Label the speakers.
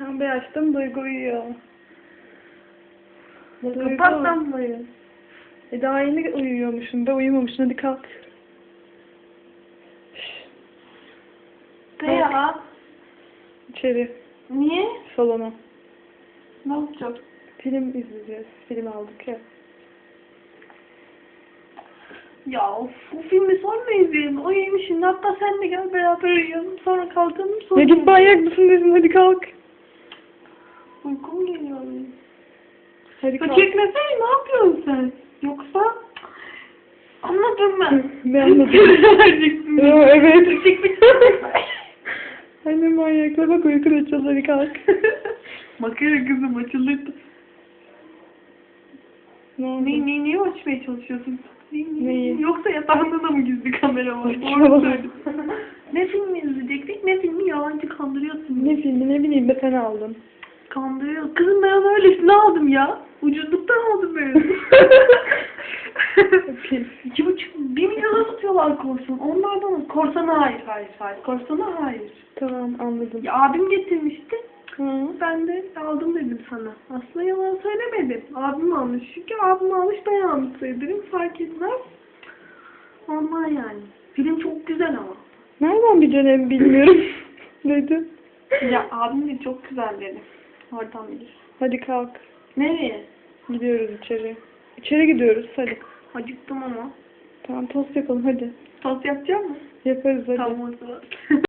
Speaker 1: Bir açtım Duygu uyuyor. Duygu.
Speaker 2: Kapat lambayı.
Speaker 1: E daha yeni uyuyormuşsun da uyumamışsın hadi kalk. Şşş,
Speaker 2: Ne ya?
Speaker 1: İçeri
Speaker 2: Niye?
Speaker 1: salona.
Speaker 2: Ne yapacağım?
Speaker 1: Film izleyeceğiz. Film aldık ya.
Speaker 2: Ya of, bu filmi sonra izleyelim. O iyiymiş şimdi. Hatta sen de gel beraber uyuyalım. Sonra kalkalım. Sonra
Speaker 1: Ya git manyak mısın dedim hadi kalk.
Speaker 2: Uykum geliyor
Speaker 1: kalk.
Speaker 2: çekmesene ne yapıyorsun sen? Yoksa anladım ben.
Speaker 1: Ne. Aa, evet. Anne manyakla bak uyku açıldı hadi kalk.
Speaker 2: Makara kızım açılırdı.
Speaker 1: ne oldu?
Speaker 2: Ne, ne, neyi açmaya çalışıyorsun? Ne- ne-
Speaker 1: Neyi?
Speaker 2: Yoksa yatağında da mı gizli kamera var? Ne filmi izleyecektik? Ne filmi? Yalancı kandırıyorsun.
Speaker 1: Ne filmi ne bileyim be sen aldın.
Speaker 2: Kandırıyor. Kızım ben onu öylesine aldım ya. Ucuzluktan aldım ben. İki buçuk, bir milyona satıyorlar korsan. Onlardan korsana hayır, hayır, hayır. Korsana hayır.
Speaker 1: Tamam anladım.
Speaker 2: Ya abim getirmişti.
Speaker 1: Hı.
Speaker 2: Ben de aldım dedim sana. Aslında yalan söylemedim. Abim almış. Çünkü abim almış ben almış sayılırım. Fark etmez. Ondan yani. Film çok güzel ama.
Speaker 1: Nereden bileceğim bilmiyorum. Dedim.
Speaker 2: Ya abim de çok güzel dedi. Oradan bilir.
Speaker 1: Hadi kalk.
Speaker 2: Nereye?
Speaker 1: Gidiyoruz içeri. İçeri gidiyoruz hadi.
Speaker 2: Acıktım ama.
Speaker 1: Tamam tost yapalım hadi.
Speaker 2: Tost yapacak mısın?
Speaker 1: Yaparız hadi.
Speaker 2: Tamam o zaman.